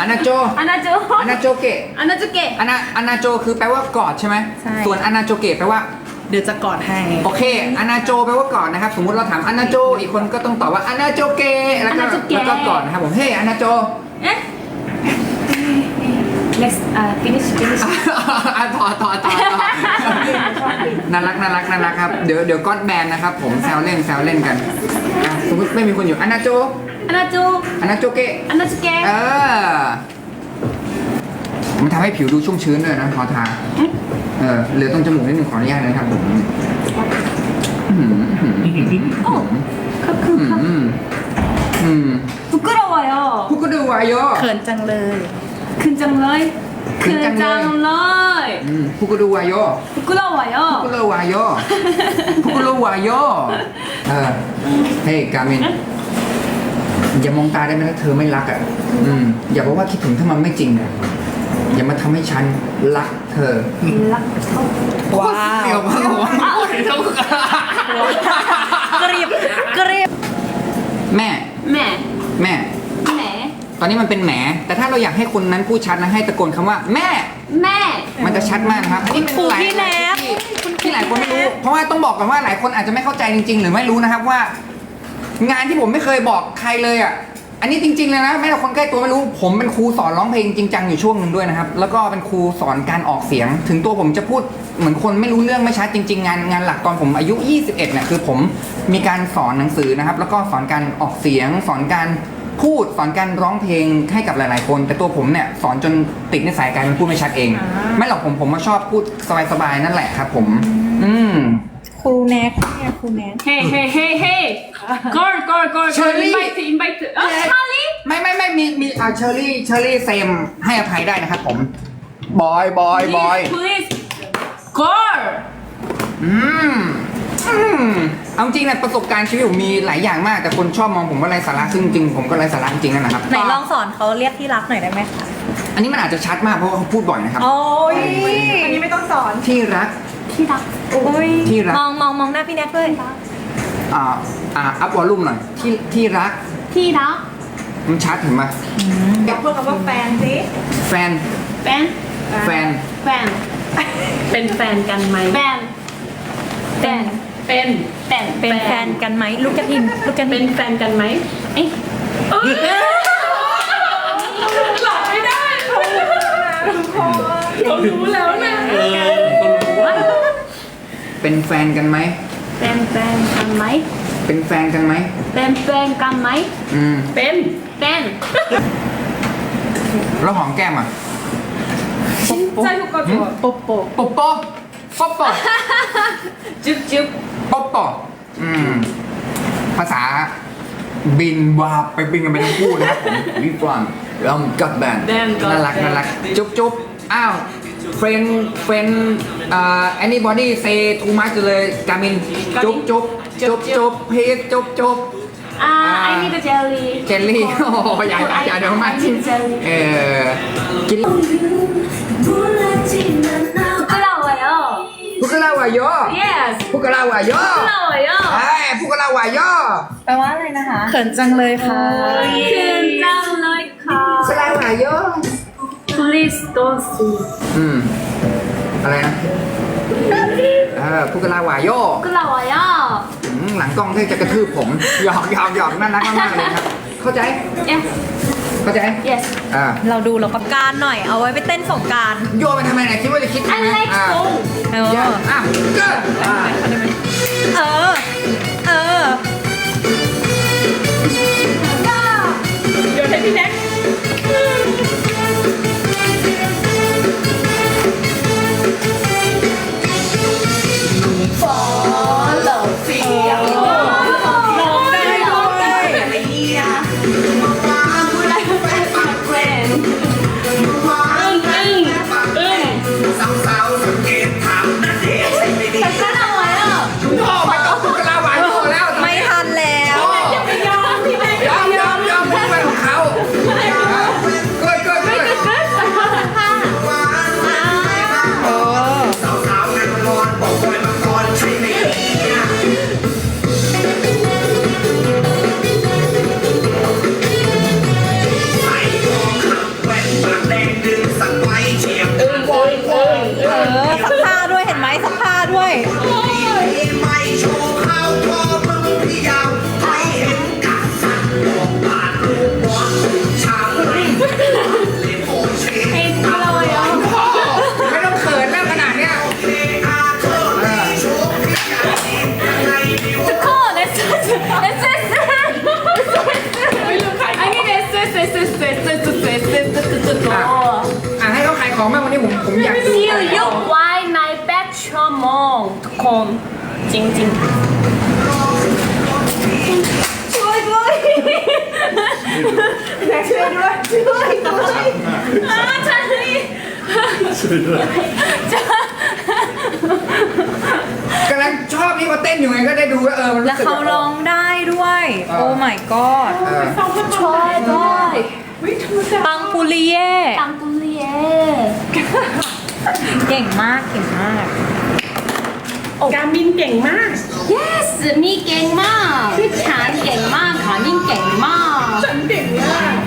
อาณาโจอาณาโจอาณาโจเกะอาณาโจเกะอาณาอาณาโจคือแปลว่ากอดใช่ไหมใช่ ส่วนอาณาโจเกะแปลว่า เดี๋ยวจะกอดให้ โอเคอาณาโจแปลว่ากอดนะครับ สมมติเราถามอาณาโจ อีกคนก็ต้องตอบว่าอาณาโจเกะแล้วก็กแล้วก็กอดนะครับผม เฮ้อาณาโจ เอ๊ะ next uh, finish finish ต่อต่อต่อน่ารักน่ารักน่ารักครับ เดี๋ยวเดี๋ยวก้อนแบนนะครับ ผมแซวเล่นแซวเล่นกันสมมติไม่มีคนอยู่อนาโจ 안아줘 อานาโจเกะ 안아줄게 เออ มันทำให้ผิวดูชุ่มชื้นด้วยนะพอทา เออเหลือตรงจมูกนิดหนึ่งขออนุญาตนะครับผมอืมอืมอืม 어 อืมอืม 부끄러워요 พูดก็ดูวายโย เขินจังเลย 큰장러이 큰장러이. 큰장러이 อืมพูดก็ดูวายโย 부끄러워요 พูดก็ดูวายโยพูดก็ดูวายโยเออเฮ้ยกามิน อย่ามองตาได้ไหมถ้าเธอไม่รักอะอืมอย่าบอกว่าคิดถึงถ้ามันไม่จริงนะอย่ามาทำให้ฉันรักเธอรักเท่าว้าว เสียวมากเสียวมากกรีบกรีบแม่แม่แม่ตอนนี้มันเป็นแหม แต่ถ้าเราอยากให้คนนั้นพูดชัดนะให้ตะโกนคำว่า แม่ แม่ มันจะชัดมากครับอันนี้เป็นหลายที่ที่หลายคนไม่รู้ เพราะว่าต้องบอกก่อนว่าหลายคนอาจจะไม่เข้าใจจริง ๆ หรือไม่รู้นะครับว่า งานที่ผมไม่เคยบอกใครเลยอะ อันนี้จริงๆเลยนะแม้แต่คนใกล้ตัวไม่รู้ ผมเป็นครูสอนร้องเพลงจริงจังอยู่ช่วงหนึ่งด้วยนะครับ แล้วก็เป็นครูสอนการออกเสียง ถึงตัวผมจะพูดเหมือนคนไม่รู้เรื่องไม่ชัดจริง ๆ งานงานหลักตอนผมอายุ 21เนี่ยคือผมมีการสอนหนังสือนะครับ แล้วก็สอนการออกเสียง สอนการพูดสอนการร้องเพลงให้กับหลาย ๆ คน แต่ตัวผมเนี่ยสอนจนติดนิสัยการเป็นพูดไม่ชัดเอง ไม่หรอกผมผมมาชอบพูดสบายๆนั่นแหละครับ ผม อืม ครูแนทเนี่ยครูแนท Hey, hey, hey, hey! Girl, girl, girl, girl, Shirley. invite, invite. Oh, Yeah. ไม่ไม่ไม่มีมีอะเชอรี่เชอรี่เซมให้อภัยได้นะครับผมบอยบอยบอย Please. Girl! อืมอืมเอาจริงนะประสบการณ์ชีวิตผมมีหลายอย่างมาก แต่คนชอบมองผมว่าไร้สาระซึ่งจริงผมก็ไร้สาระจริงนั่นนะครับ ไหนลองสอนเขาเรียกที่รักหน่อยได้ไหมคะ อันนี้มันอาจจะชัดมากเพราะเขาพูดบ่อยนะครับ โอ้ย อันนี้ไม่ต้องสอน ที่รัก ที่รักที่รัก มองมองมองหน้าพี่แน็กด้วยอ่าอ่าอัพวอลลุ่มหน่อย ที่ที่รักที่รักมันชัดเห็นไหมอยากพูดคำว่าแฟนสิแฟนแฟนแฟนแฟนเป็นแฟนกันไหมแฟนแฟนเป็นแฟนเป็นแฟนกันไหมลูกกระทิงลูกกระทิงเป็นแฟนกันไหมเอ๊ะหลับไม่ได้เขารู้แล้วนะเขารู้แล้วนะ ป็นแฟนกันไหม 팬 팬 간 마이 เป็นแฟนกันไหม 팬 팬 간 마이 อืม เป็น 팬 แล้วหอมแก้มอ่ะ 진짜 효과 좋아 โป๊ะโป๊ะ ปบปบปบปบ 쭉쭉 ปบปบอืม ภาษาบินวาบไปบินกันไปทั้งคู่นะครับผมวิฟรังลอมกัดแบน Then got น่ารัก band น่ารัก จุ๊บจุ๊บอ้าว เฟรนเฟรนอ่า anybody say too much เลยกามิน จุ๊บจุ๊บจุ๊บจุ๊บพีทจุ๊บจุ๊บ 아 I need a jelly เจลลี่ โอ้โหอย่าอย่าอย่าเดี๋ยวมา I need jelly เออกิน 부끄러워요 พุกกะลาวายโย yes พุกกะลาวายโย 부끄러워요 ไอ้ยพุกกะลาวายโย แปลว่าอะไรนะคะเขินจังเลยค่ะ 큰 짱라이카 พุกกะลาวายโย Please don't see อืม อะไรนะเออพุกลาวายโยกลาวายโยหลังกล้องเธอจะกระทืบผม หยอกหยอกหยอกน่ารักมากๆเลยครับ เข้าใจ yes เข้าใจ yes อ่า เราดูเราประการหน่อยเอาไว้ไปเต้นสงการโยนไปทำไมเนี่ยคิดว่าจะคิดไมะ like อ่าเอออะเกิดอเออ เออ เดี๋ยวให้พี่แน็ก กำลังชอบที่เขาเต้นอยู่ไงก็ได้ดูว่าเออมันๆรู้แล้วสึกเขาแบบ ร้องได้ด้วย เออ โอ้ my god เออช่วยด้วยวิธรรมดาปังปุริเย่ตังตุเลียเก่งมากเก่งมาก การมินเก่งมาก yes มีเก่งมากฉันเก่งมากค่ะมินเก่งมากฉันเก่งมาก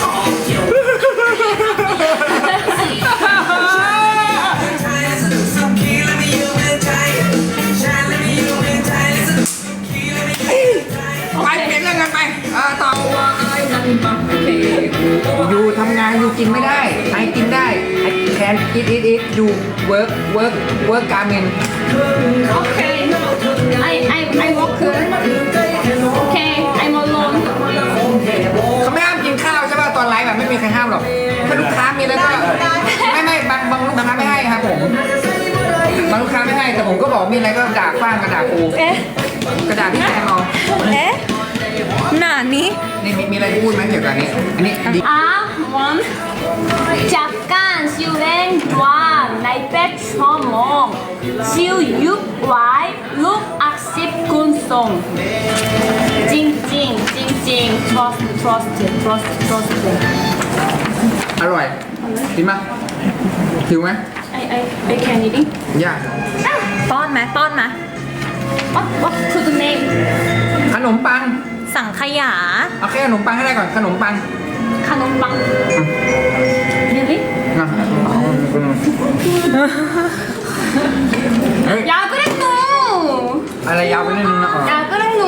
ลงสูงชอบเที่ยวไปเปลี่ยนเรื่องกันไปอ่าต่ออยู่ทำงานอยู่กินไม่ได้ไอกินได้ไอแคนอิทอิทอิทอยู่เวิร์กเวิร์กเวิร์กการเมนโอเค I I I work okay แต่ผมก็บอกมีอะไรก็ด่าฟ้างกระด่ากูเอ๊ะ กระดาษพี่แจมเอาเอ๊ะหนานี้นี่มีมีอะไรพูดไหมเกี่ยวกับอันนี้ อันนี้ดีอะ one จากการชิวเล่นดวงในเป็ดชั่วโมงชิวยุบไว้ลูกอักษิบคุณส่งจริงจริงจริงจริง trust trust trust trust อร่อยกินไหมหิวไหม I I I can eating ยาก ป้อนไหมป้อนไหม what what could name ขนมปัง สั่งขยา เอาแค่ขนมปังให้ได้ก่อนขนมปัง ขนมปัง really นะเฮ้ย 야 그래 너 อะไรยาวไปนิดนึงนะอ๋อ 야 그래 너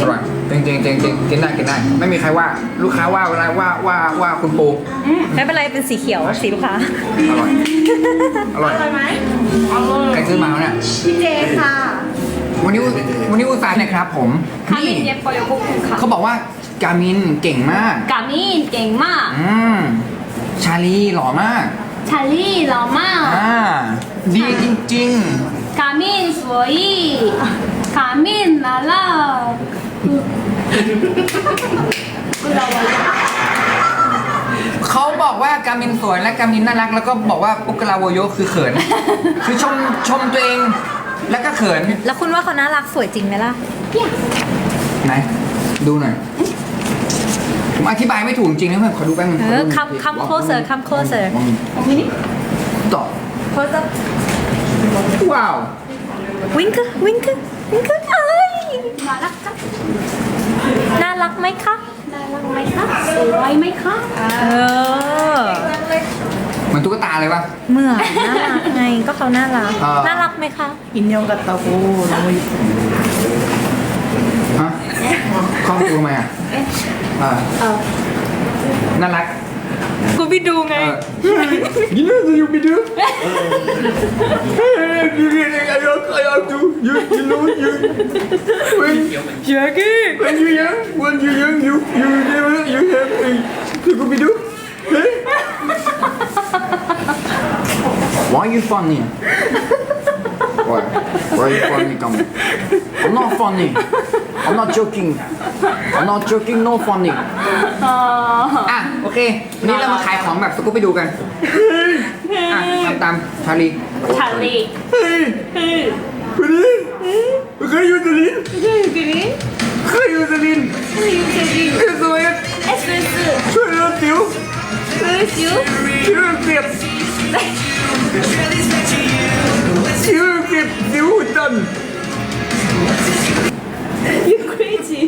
อร่อย จริงจริงจริงจริงกินได้กินได้ไม่มีใครว่าลูกค้าว่าอะไรว่าว่าว่าคุณปูอืไม่เป็นไรเป็นสีเขียวสีลูกค้าอร่อยอร่อยอร่อยไหมอร่อยใครซื้อมาเนี่ยพี่เจค่ะวันนี้วันนี้อุตส่าห์นะครับผมคามินเย็บโปโยคุคุค่ะเขาบอกว่ากามินเก่งมาก กามินเก่งมาก อืมชาลีหล่อมาก ชาลีหล่อมากอ่าดีจริงๆกามินสวยกามินน่ารัก เขาบอกว่ากามินสวยและกามินน่ารัก แล้วก็บอกว่าปุกลาโวโยคือเขิน คือชมชมตัวเองแล้วก็เขินแล้วคุณว่าเขาน่ารักสวยจริงไหมล่ะ ไหนดูหน่อยผมอธิบายไม่ถูกจริงนะเพื่อนขอดูแป๊บนึงเออ come come closer come closer ต่อ closer ว้าว wink wink wink เอ้ยน่ารักจัง น่ารักไหมคะ 나락마이카 스와이마이카 เออ เหมือนตุ๊กตาเลยป่ะ เหมือนน่ารักไงก็เขาน่ารัก อ่า น่ารักไหมคะ 인형 같다고 너무 이뻐 ฮะคล้องตัวไหมอ่ะอ่าน่ารัก กูไปดูไง You know that you be do. You get I have I have to you you know you when Jackie when you young when you young you you never you have a you be do. Hey? Why you funny? boy. Why are you calling me coming? I'm not funny. I'm not joking. I'm not joking. No funny. อ๋อะโอเควันนี้เรามาขายของแบบสกู๊ปไปดูกันอะทำตามชาลีชาลีเฮ้ยวันนี้เคยอยู่สลินยูกิริเคยอยู่จลินยูกิริเคยสเอสเอสช่วยเราติวเอสยูช่วยเราเสียบ สิวตัน You crazy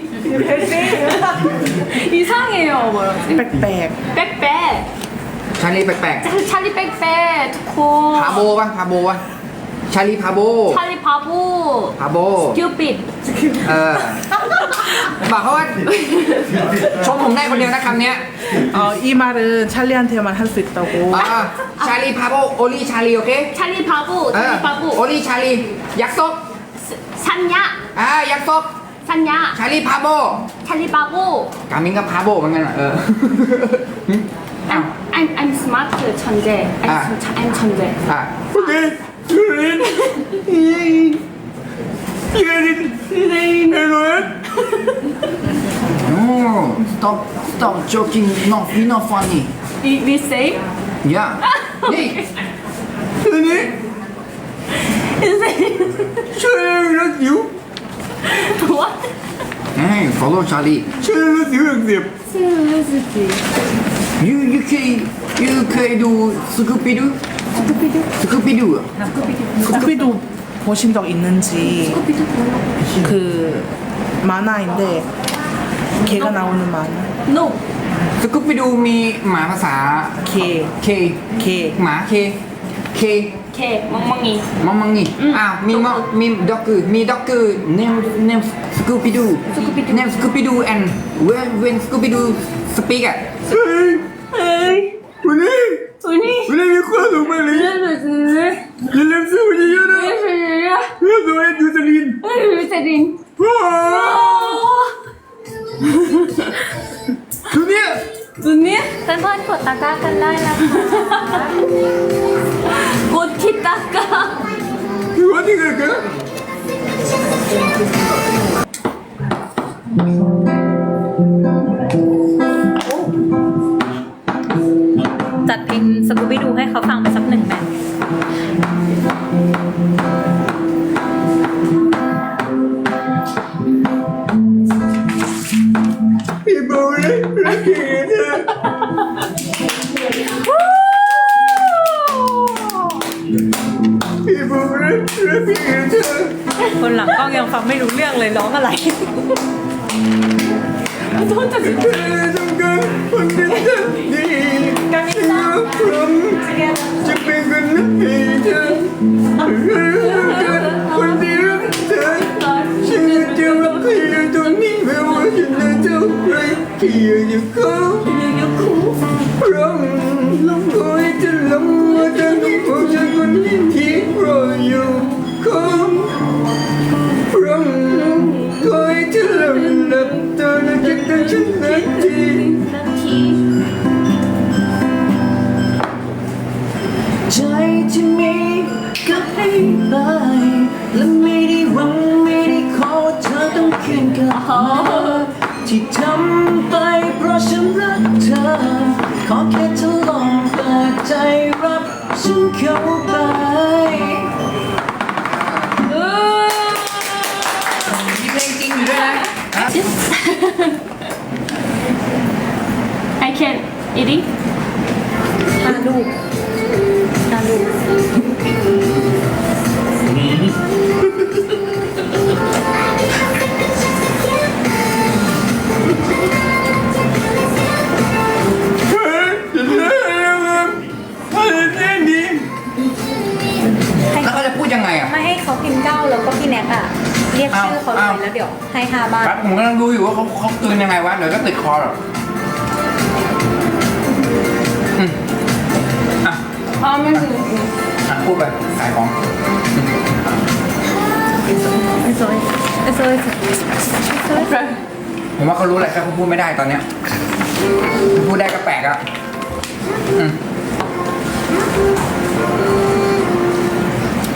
이상해요 뭐라지 แปลก 빽빽 ชาลีแปลก 찰리 빽빽 ๆพาโบ 두코 ป่ะพาโบป่ะชาลีพาโบ 찰리 바보 พาโบ 큐빛 เออ บอกเขาว่า ชมผมได้คนเดียวนะคำเนี้ย ๆ 어, 이 말은 찰리한테만 할 수 있다고. อ่าชาลีพาโบโอลีชาลีโอเค 찰리 바보 เออ 찰리 โอ 바보 ลีชาลียักษ์ซบ 산야 อ่ายักษ์ซบ 산야 ชาลีพาโบ 찰리 바보 กามิงกับพาโบเหมือนกันเหรอเออ อ้าว I'm, I'm, I'm smart 천재 I'm, 아. 천- I'm 천재 อ่ะโอเคยูรินยูรินเอรุน No stop stop joking not not funny We, we say yeah นี่ทีนี้ช่วยรักสิว what? เฮ้ย follow Charlie ช่วยรักสิวอย่างเดียว seriously you you เคย you เคยดูสกูปิดูส กูปิดูสกูปิดู 스쿠비도 보신 적 있는지 그 만화인데 걔가 나오는 만화 no สกูปิดูมีหมาภาษา 걔 เค 걔 หมาเคเค 개 멍멍이 มังมังงี้อ้าวมีมมีด็อกเกอร์มีด็อกเกอร์ name name สกูปิดู Scooby-Doo name สกูปิดู and when when สกูปิดู speak อ่ะเฮ้ย 에이 วันนี้ ไ can eat it ตาลูกตาลูกแล้วเขาจะพูดยังไงอะ ไม่ให้เขากินเก้าวแล้วก็พี่แน็กอะเรียกชื่อเขาอ้าวไปแล้วเดี๋ยวให้ห้าบาทครับผมกำลังดูอยู่ว่าเขาเขากลืนยังไงวะ เดี๋ยวก็ติดคอหรอก พ่อไม่ซื้ออะพูดไปขายของไอ้ซอยไอ้ซผมว่าเขารู้แหละแค่เขาพูดไม่ได้ตอนเนี้ยพูดได้ก็แปลกอะ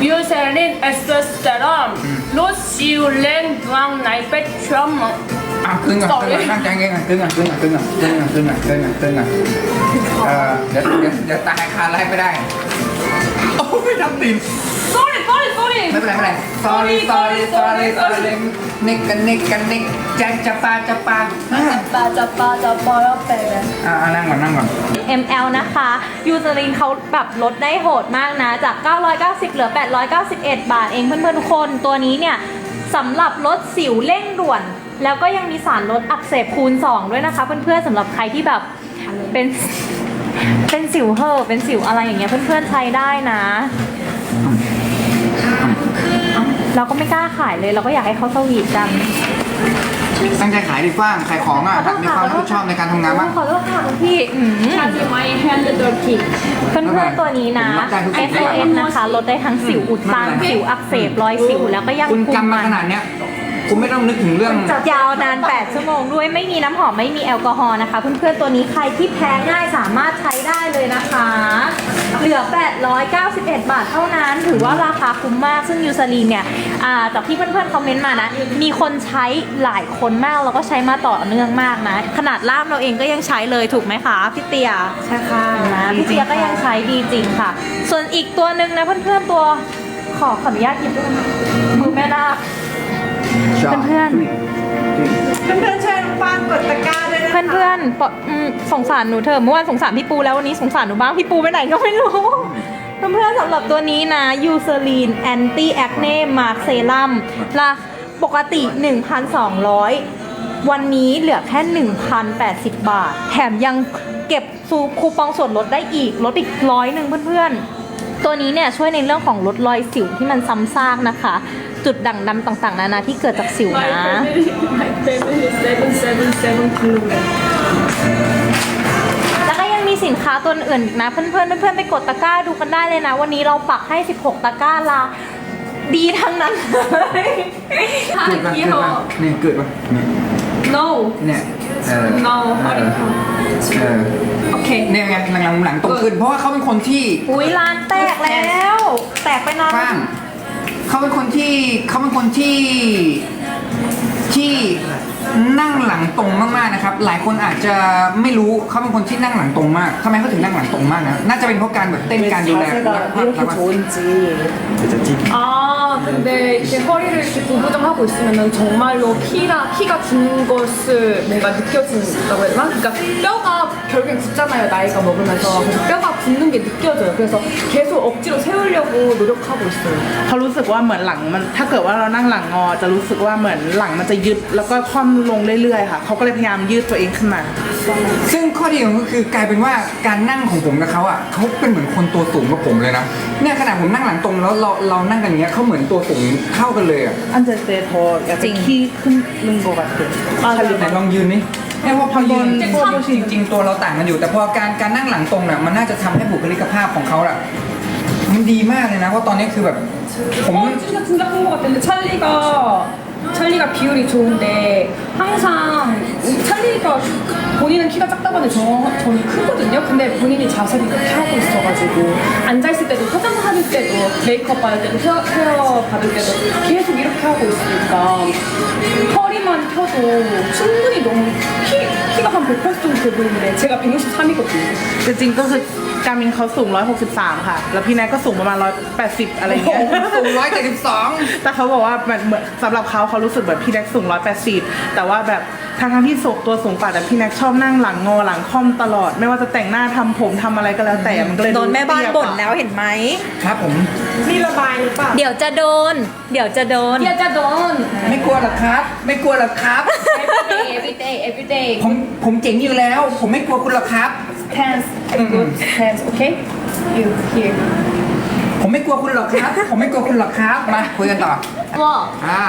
ยูเซนินเอส testosterone, lose you length one night. อะขึ้นก่ะนขึ้นก่ะนตั้งใจเงี้ยขึ้นก่ะนขึ้นก่ะนขึ้นก่ะนขึ้นก่ะนขึ้นก่ะนขึ้นก่ะนขึ้นก่อนเออเดี๋ยวเดี๋ยวเดี๋ยวตายคาไล่ไม่ได้โอ้ไม่ทำติม sorry sorry sorry ไม่เป็นไรไม่เป็นไร sorry sorry sorry sorry นิกกันนิกกันนิกแจ็คจะปาจะปาปาจะปาจะปาแล้วไปเลยอะนั่งก่อนนั่งก่อน ml นะคะ ยูซารินเขาแบบลดได้โหดมากนะ จาก 990 เหลือ 891 บาทเองเพื่อนๆทุกคน ตัวนี้เนี่ยสำหรับลดสิวเร่งด่วน แล้วก็ยังมีสารลดอักเสบคูณ 2 ด้วยนะคะเพื่อนๆสำหรับใครที่แบบเป็นเป็นสิวเหอะเป็นสิวอะไรอย่างเงี้ยเพื่อนๆใช้ได้นะ เราก็ไม่กล้าขายเลยเราก็อยากให้เขาสวีทกันตั้งใจขายดีฟ้างขายของอะมีความรับผิดชอบในการทำงานบ้างขอโทษค่ะคุณพี่อืม Charlie my hand dirty เพื่อนๆตัวนี้นะผมรับได้ทุกสิ่ง SOS นะคะลดได้ทั้งสิวอุดตันไม่เป็นไรสิวอักเสบรอยสิวแล้วก็ยังคุณคุมกำมามันขนาดเนี้ย คุณไม่ต้องนึกถึงเรื่อง ยาวนาน 8 ชั่วโมงด้วยไม่มีน้ำหอมไม่มีแอลกอฮอล์นะคะ เพื่อนๆตัวนี้ใครที่แพ้ง่ายสามารถใช้ได้เลยนะคะ เหลือ 891 บาทเท่านั้น ถือว่าราคาคุ้มมากซึ่งยูซาลีนเนี่ยอ่าจากที่เพื่อนๆคอมเมนต์มานะ มีคนใช้หลายคนมากแล้วก็ใช้มาต่อเนื่องมากนะ ขนาดล่ามเราเองก็ยังใช้เลยถูกไหมคะพี่เตีย ใช่ค่ะนะพี่เตียก็ยังใช้ดีจริงค่ะ ส่วนอีกตัวหนึ่งนะเพื่อนๆตัวขอขออนุญาตหยิบด้วยนะมือแม่นาค เพื่อนเพื่อนๆช่วยน้องปางกดตะกร้าด้วยนะคะเพื่อนๆปะอืมสงสารหนูเถอะเมื่อวานสงสารพี่ปูแล้ววันนี้สงสารหนูบ้างพี่ปูไปไหนก็ไม่รู้ เพื่อนๆสำหรับตัวนี้นะยูเซรีนแอนตี้แอคเน่มาร์คเซรั่มราปกติ 1,200 วันนี้เหลือแค่ 1,080 บาท แถมยังเก็บซูคูปองส่วนลดได้อีกลดอีกร้อยหนึ่งเพื่อนๆ ตัวนี้เนี่ยช่วยในเรื่องของลดรอยสิวที่มันซ้ำซากนะคะ จุดด่างดำต่างๆ นานาที่เกิดจากสิว My นะ family my family seven seven seven kilogram แล้วก็ยังมีสินค้าตัวอื่นอีกนะ เพื่อนๆเพื่อนๆไปกดตะกร้าดูกันได้เลยนะ วันนี้เราปักให้ 16 ตะกร้าลาดีทั้งนั้นเลยเกิดปะเกิดปะนี่เกิดปะเนี่ย no เนี่ยเออ no เออ허리เออ okay เนี่ยไงหลังๆหลังตรงขึ้นเพราะว่าเขาเป็นคนที่ อุ้ยร้านแตกแล้ว แตกไปนานฟ้าง เขาเป็นคนที่เขาเป็นคนที่ที่นั่งหลังตรงมากๆนะครับ หลายคนอาจจะไม่รู้เขาเป็นคนที่นั่งหลังตรงมากทำไมเขาถึงนั่งหลังตรงมากนะน่าจะเป็นเพราะการแบบเต้นการดูแล 자세가 이렇게 좋은지 아 근데 이렇게 허리를 이렇게 구부정하고 있으면은 정말로 키가 키가 준 것을 뭔가 느껴진다고 해야 되나? 그러니까 뼈가 결국엔 굳잖아요 나이가 먹으면서 그래서 뼈가 굳는 게 느껴져요 그래서 계속 억지로 세우려고 노력하고 있어요 เขารู้สึกว่าเหมือนหลังมันถ้าเกิดว่าเรานั่งหลังงอ จะรู้สึกว่าเหมือนหลังมันจะยึดแล้วก็ค่อมลงเรื่อยๆค่ะเขาก็เลยพยายามยืดตัวเองขึ้นมา ซึ่งข้อดีของเขาคือกลายเป็นว่าการนั่งของผมกับเขาอ่ะเขาเป็นเหมือนคนตัวสูงกว่าผมเลยนะเนี่ยขนาดผมนั่งหลังตรงแล้วเราเรานั่งกันอย่างเงี้ยเขาเหมือนตัวสูงเท่ากันเลยอ่ะ 앉을 때더 약간 키 크는 것 같아요. ไหนลองยืนนี่ เนี่ยว่าพอยืนจริงๆ ตัวเราต่างกันอยู่ แต่พอการการนั่งหลังตรงเนี่ยมันน่าจะทำให้บุคลิกภาพของเขาอะมันดีมากเลยนะเพราะตอนนี้คือแบบผม 어, 진짜 진짜 큰 것 같은데 찰리가 찰리가 비율이 좋은데 항상 찰리가 본인은 키가 작다고 하는데 저, 저는 크거든요. 근데 본인이 자세를 이렇게 하고 있어가지고 앉아있을 때도 화장할 때도 메이크업 받을 때도 헤어, 헤어 받을 때도 계속 이렇게 하고 있으니까 허리만 펴도 충분히 너무 키, 키가 한 180 정도 돼 보이는데 제가 163이거든요. จริงๆก็คือการมินเขาสูง 163 ค่ะ แล้วพี่แนทก็สูงประมาณ 180 อะไรอย่างเงี้ย สูงร้อยเจ็ดสิบสอง แต่เขาบอกว่ามันเหมือนสำหรับเขาเขารู้สึกแบบพี่แน็กสูง 180 แต่ว่าแบบทางทางๆที่สูงตัวสูงกว่าแต่พี่แน็กชอบนั่งหลังงอหลังค่อมตลอด ไม่ว่าจะแต่งหน้าทำผมทำอะไรก็แล้วแต่มันก็เลย โดนแม่บ้าน เตี้ย บ่นแล้วเห็นไหม ครับผม นี่ระบายหรือเปล่า เดี๋ยวจะโดน เดี๋ยวจะโดน 야자 넌 ไม่กลัวหรอกครับ ไม่กลัวหรอกครับ everyday everyday everyday ผมผมเจ๋งอยู่แล้ว ผมไม่กลัวคุณหรอกครับ hands good hands okay you here ผมไม่กลัวคุณหรอกครับ ผมไม่กลัวคุณหรอกครับ มาคุยกันต่อ와อ่า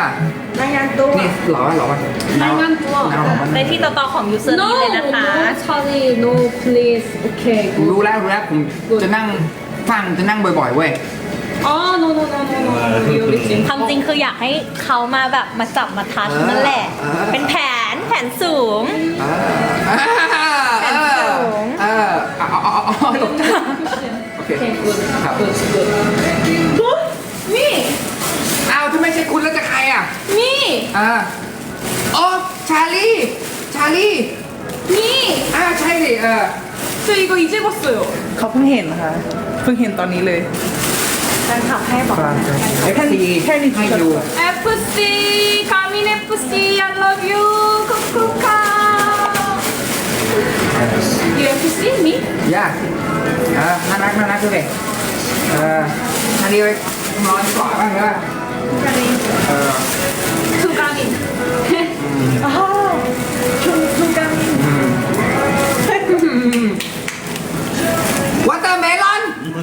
รายงานตัวนี่หล่อไหมหล่อไหมรายงานตัวหล่อไหมในที่ต่อๆของยูเซอร์ No นี่เลยนะคะ no Charlie no please okay ผม good รู้แล้วรู้แล้วผมจะนั่งฟังจะนั่งบ่อยๆเว้ย아 no no no no no really ความจริงคืออยากให้เขามาแบบมาจับมาทัชเออนั่นแหละเออเป็นแผน แผนสูง เออ แผ่นสูง เออเอาเอาเอาเอาตกใจโอเค okay good ครับ good good me อ้าวถ้าไม่ใช่คุณแล้วจะใครอ่ะ me อ่าโอ้ชาลีชาลี me อ่าใช่ดิเออ 저 이거 이제 봤어요 เขาเพิ่งเห็นค่ะ เพิ่งเห็นตอนนี้เลย 아 ฟนคลับให้บอกแค่นี้แค่นี้ก็อยู่เอฟซีคามินเอฟซี I love you คุกคุกค่ะ You have to me? Yeah. Uh, mana nak mana tu deh. Uh, hari ni mau sekolah kan? Hari. Uh, suka ni. Oh,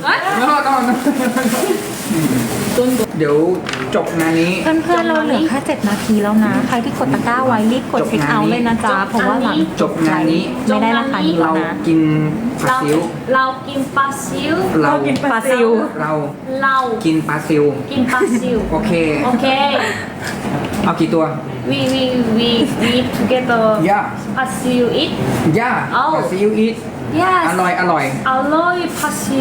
เฮ้ no no no เดี๋ยวจบงานนี้ เพื่อนๆเราเหลือแค่เจ็ดนาทีแล้วนะ ใครที่กดตะกร้าไว้รีบกดเช็คเอาท์เลยนะจ๊ะ เพราะว่าหลังจบงานนี้ ไม่ได้ราคานี้แล้เรากินปลาเราซิวเรากินปลาซิวเรากินปลาซิว เราเรากินปลาซิว กินปลาซิวโอเค โอเค เอากี่ตัว we we we we eat together Yeah ปลาซิว eat ย่า Oh ปลาซิว eat Yes อร่อยอร่อย 알로이 빠시우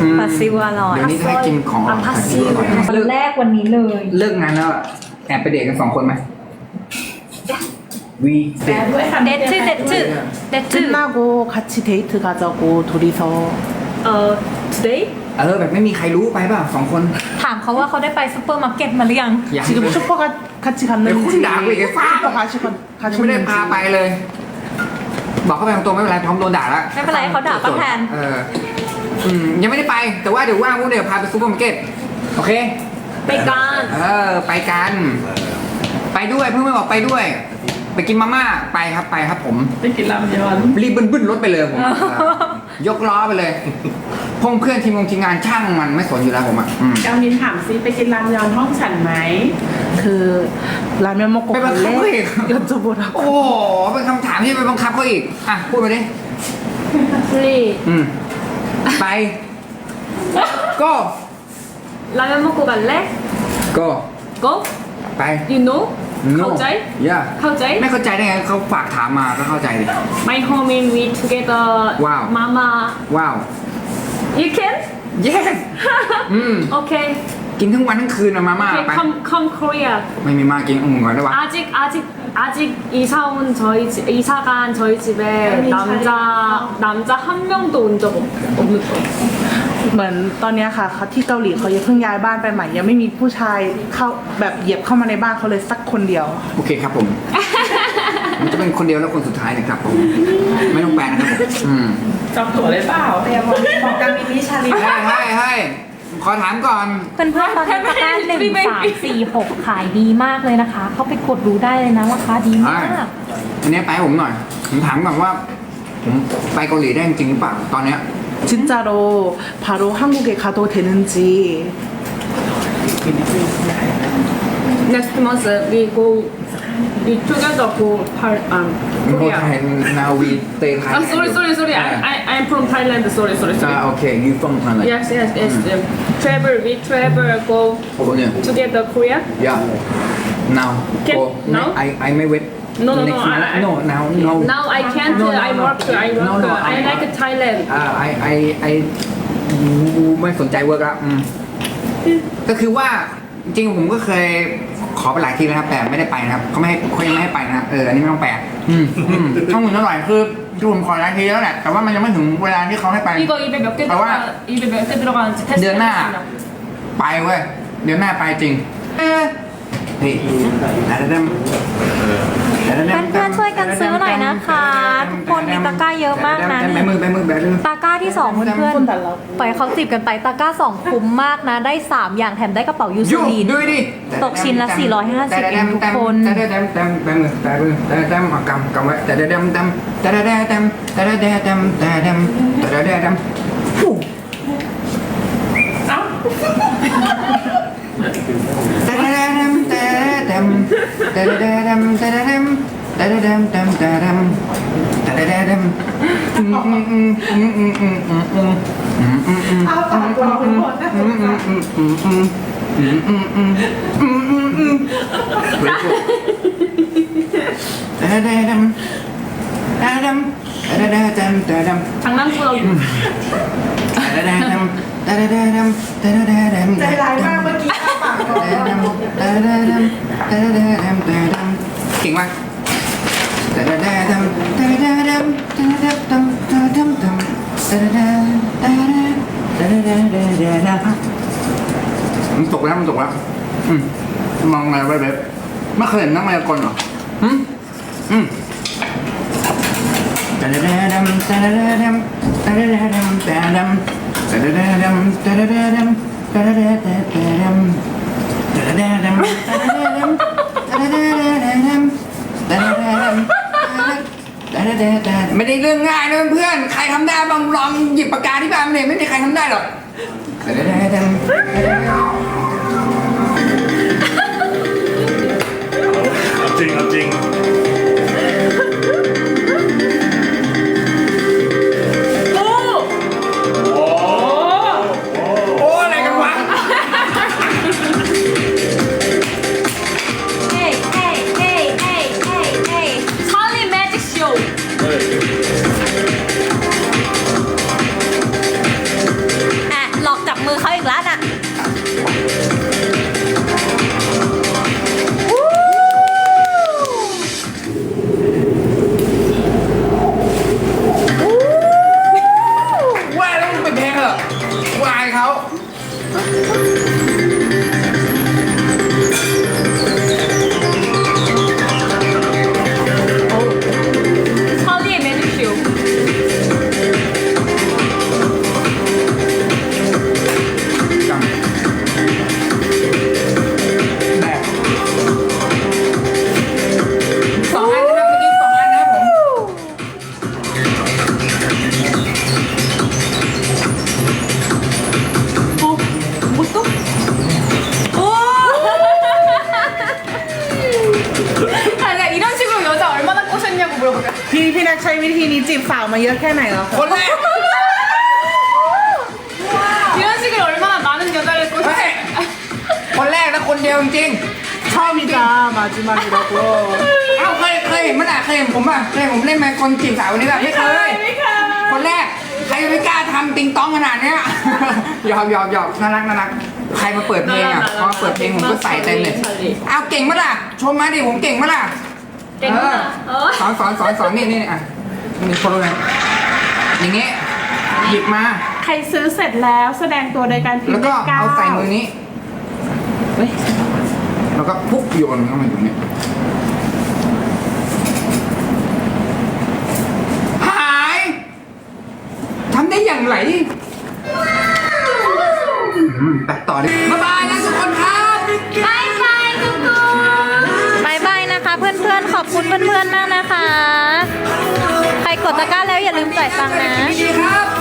อืม ปลาซิวอร่อย เดี๋ยวนี้จะให้กินของอร่อย ปลาซิว อร่อย วันแรกวันนี้เลย เลิกงานแล้วแอบไปเดทกันสองคนไหมวีเดท เดทชื่อเดทชื่อเดทชื่อ 끝나고 같이 데이트 가자고 둘이서 어 today เออแบบไม่มีใครรู้ไปเปล่าสองคน ถามเขาว่าเขาได้ไปซูเปอร์มาร์เก็ตมาหรือยัง อยาก 지금 슈퍼 가, 같이 갔는지 네, 혼자 하고 이게 팍! 슈퍼 가시, ยังไม่ได้พาไป 가셨는지 เลย บอกเข้าไปตรงไม่เป็นไรพร้อมโดนด่าแล้วไม่เป็นไรเขาด่าป้าแทน เอออืมยังไม่ได้ไปแต่ว่าเดี๋ยวว่างพวกเดี๋ยวพาไปซูเปอร์มาร์เก็ตโอเค ไปกันเออ ไปกัน ไปด้วยเพื่อนไม่บอกไปด้วย ไปกินมาม่าไปครับไปครับผมไปกินลาบย้อนรีบบึ้นบึ้นรถไปเลยผมยกล้อไปเลยพงเพื่อนทีมงงทีมงานช่างมันไม่สนอยู่แล้วผมอะอืมเมินถามซิไปกินรามยอนห้องฉันไหม คือ 그 라면 먹고 빼봐, 갈래? 가보게. 여쭤보라고 โอ้โหเป็นคำถามที่ไปบังคับเขาอีก อ่ะ พูดมาดิ 플리 อืม ไป ก็ 라면 먹고 갈래? ก็ Go? ไป You know? No เข้าใจ yeah เข้าใจ ไม่เข้าใจได้ไงเขาฝากถามมาก็เข้าใจดิ My home in we together Wow. Mama ว้าว You can? yes อืม Okay กินทั้งวันทั้งคืนอะมาม่า Okay ไป come come Korea ไม่มีมากินองุ่นก่อนได้ปะ 아직 아직 아직 이사 온 저희 집 이사 간 저희 집에 남자 남자 한 명도 온 적 없는 거예요. เหมือนตอนเนี้ยค่ะเขาที่เกาหลีเขายังเพิ่งย้ายบ้านไปใหม่ ยังไม่มีผู้ชายเข้าแบบเหยียบเข้ามาในบ้านเขาเลยสักคนเดียว โอเคครับผมผมจะเป็นคนเดียวแล้วคนสุดท้ายนะครับผม ไม่ต้องแปลนะครับผมอืม จอบตั๋วเลยเปล่าเตรียมบอกกามินนิชาลี ให้ให้ให้ ขอถามก่อน เพื่อนๆตอนนี้ตะกร้าหนึ่งสามสี่หกขายดีมากเลยนะคะ เข้าไปกดดูได้เลยนะราคาดีมาก อันนี้ไปให้ผมหน่อย ผมถามก่อนว่า ผมไปเกาหลีได้จริงหรือเปล่าตอนเนี้ย 진짜로 바로 한국에 가도 되는지 Next month we go we together go Par um โคไทย Korea. นาวีเตยไทย Oh sorry sorry sorry I I I'm from Thailand sorry sorry อ่า sorry. โอเค you from Thailand Yes yes yes um, travel we travel go โอ้โหเนี่ย together Korea. yeah now Can- go now? I I ไม่ wait No, no, no, Next month. I- I- no now no Now I can't No, no, I no. work I work No, no, I I- like Thailand. อ่า I I I กูไม่สนใจเวิร์กละอืมก็คือว่าจริงๆผมก็เคย ขอไปหลายทีแล้วครับ แต่ไม่ได้ไปนะครับเขาไม่ให้เขายังไม่ให้ไปนะครับเอออันนี้ไม่ต้องแปลอืมอืมข้อมูลอร่อยคือที่ผมขอหลายทีแล้วแหละแต่ว่ามันยังไม่ถึงเวลาที่เขาให้ไป 이거 입에 몇 개 아, 와. 들어가 입에 몇 개 들어가는지 테스트 누나. 해보겠습니다. ไปเว้ยเดี๋ยวหน้าไปจริงเอ๊ะ นี่แล้นนนั้นเพื่อนๆช่วยกันซื้อหน่อยนะคะ ทุกคนมีตะกร้าเยอะมากนะแบมือตะกร้าที่สองเพื่อนๆปล่อยเขาจีบกันไปตะกร้าสองคุ้มมากนะ ได้สามอย่างแถมได้กระเป๋ายูซูลีนตกชิ้นละสี่ร้อยห้าสิบเองทุกคนแต่ได้แต้มแต้มแบมือแบมือแต่ได้แต้มกำกำไว้แต่ได้แต้มแต้มแต่ได้แต้มแต่ได้แต้มแต่ได้แต้มแต่ได้แต้มแต่ได้แต้ม ดมเดดเดดมเดดเดมเดดเดมเดดเดมเดดเดมอืมอืมอืมอืมอืมอืมอืมอืมอืมเอาปากเราเป็นคนน่าสนใจอืมอืมอืมอืมอืมอืมอืมอืมอืมเดดเดมเดดเดมเดดเดมเดดเดมทั้งนั้นคือเราอยู่เดดเดม ดดดดดดดดใจร้ายมากเมื่อกี้ปากก่อดดดดดดกิ่งมากแดดแดดมันตกแล้วมันตกแล้วอมองอะไรไว้เบบไม่เคยเห็นนักมายากลเหรออืมอืมแดดแดแดมดดแแดมดดแแดมดดแม ไม่ได้เรื่องง่ายนะเพื่อนใครทำได้บ้างลองหยิบปากกาที่บ้านมาเลยไม่มีใครทำได้หรอกแต่เดดมเอาจริงเอาจริง ไหมคนจีบสาวคนนี้แบบไม่เคยคนแรก ใครจะไม่กล้าทำติงต้องขนาดเนี้ยหยอกหยอกหยอกน่ารักน่ารักใครมาเปิดเพลงอะพอมาเปิดเพลงผมก็ใส่เต็มเลยเอาเก่งมั้ยล่ะชมมาดิผมเก่งมั้ยล่ะเก่งมากเออสอนสอนสอนสอนนี่นี่อะมีคนรู้ไหมอย่างงี้หยิบมาใครซื้อเสร็จแล้วแสดงตัวโดยการพิมแล้วพ์ก็เลขเก้าเอาใส่มือนี้แล้วก็ปุ๊บโยนเข้ามาตรงนี้หาย มไหลไปต่อดิบ๊ายบายนะทุกคนครับ บายบายทุกคนบายบายนะคะ เพื่อนๆ ขอบคุณเพื่อนๆ มากนะคะ ใครกดตะกร้าแล้วอย่าลืมจ่ายตังนะ ดีครับ